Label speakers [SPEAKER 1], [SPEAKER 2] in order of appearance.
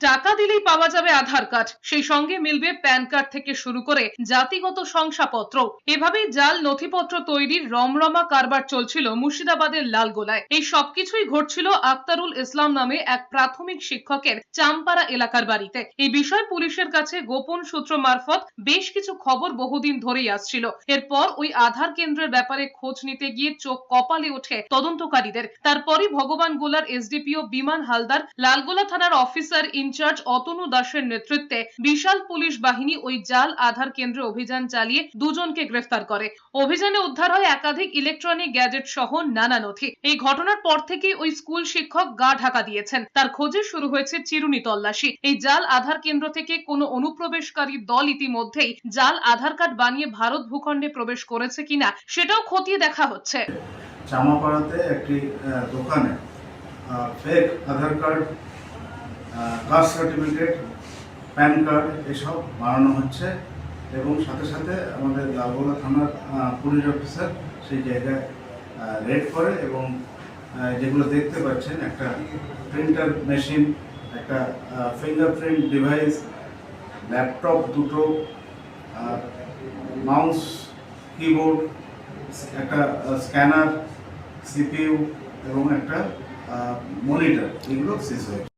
[SPEAKER 1] টাকা দিলেই পাওয়া যাবে আধার কার্ড। সেই সঙ্গে মিলবে প্যান কার্ড থেকে শুরু করে জাতিগত শংসাপত্র। এভাবেই জাল নথিপত্র তৈরির রমরমা কারবার চলছিল মুর্শিদাবাদের লালগোলায়। এই সবকিছুই ঘটছিল আক্তারুল ইসলাম নামে এক প্রাথমিক শিক্ষকের চামপাড়া এলাকার বাড়িতে। এই বিষয় পুলিশের কাছে গোপন সূত্র মারফত বেশ কিছু খবর বহুদিন ধরেই আসছিল। এরপর ওই আধার কেন্দ্রের ব্যাপারে খোঁজ নিতে গিয়ে চোখ কপালে ওঠে তদন্তকারীদের। তারপরই ভগবান গোলার এসডিপিও বিমান হালদার, লালগোলা থানার অফিসার ইনচার্জ অতনু দাসের নেতৃত্বে বিশাল পুলিশ বাহিনী ওই জাল আধার কেন্দ্রে অভিযান চালিয়ে দুজনকে গ্রেফতার করে। অভিযানে উদ্ধার হয় একাধিক ইলেকট্রনিক গ্যাজেট সহ নানা নথি। এই ঘটনার পর থেকেই ওই স্কুল শিক্ষক গা ঢাকা দিয়েছেন। তার খোঁজে শুরু হয়েছে চিরুনি তল্লাশি। এই জাল আধার কেন্দ্র থেকে কোনো অনুপ্রবেশকারী দল ইতিমধ্যেই জাল আধার কার্ড বানিয়ে ভারত ভূখণ্ডে প্রবেশ করেছে কিনা সেটাও খতিয়ে দেখা হচ্ছে।
[SPEAKER 2] চামাপাড়াতে একটি দোকানে fake Aadhaar card caste certificate PAN card এসব বানানো হচ্ছে এবং সাথে সাথে আমাদের লালগোলা থানার পুলিশ অফিসার সেই জায়গায় রেড করে এবং যেগুলো দেখতে পাচ্ছেন, একটা প্রিন্টার মেশিন একটা ফিঙ্গারপ্রিন্ট ডিভাইস ল্যাপটপ দুটো মাউস কিবোর্ড একটা স্ক্যানার সিপিইউ এবং একটা মনিটর এগুলো সিজ হয়েছে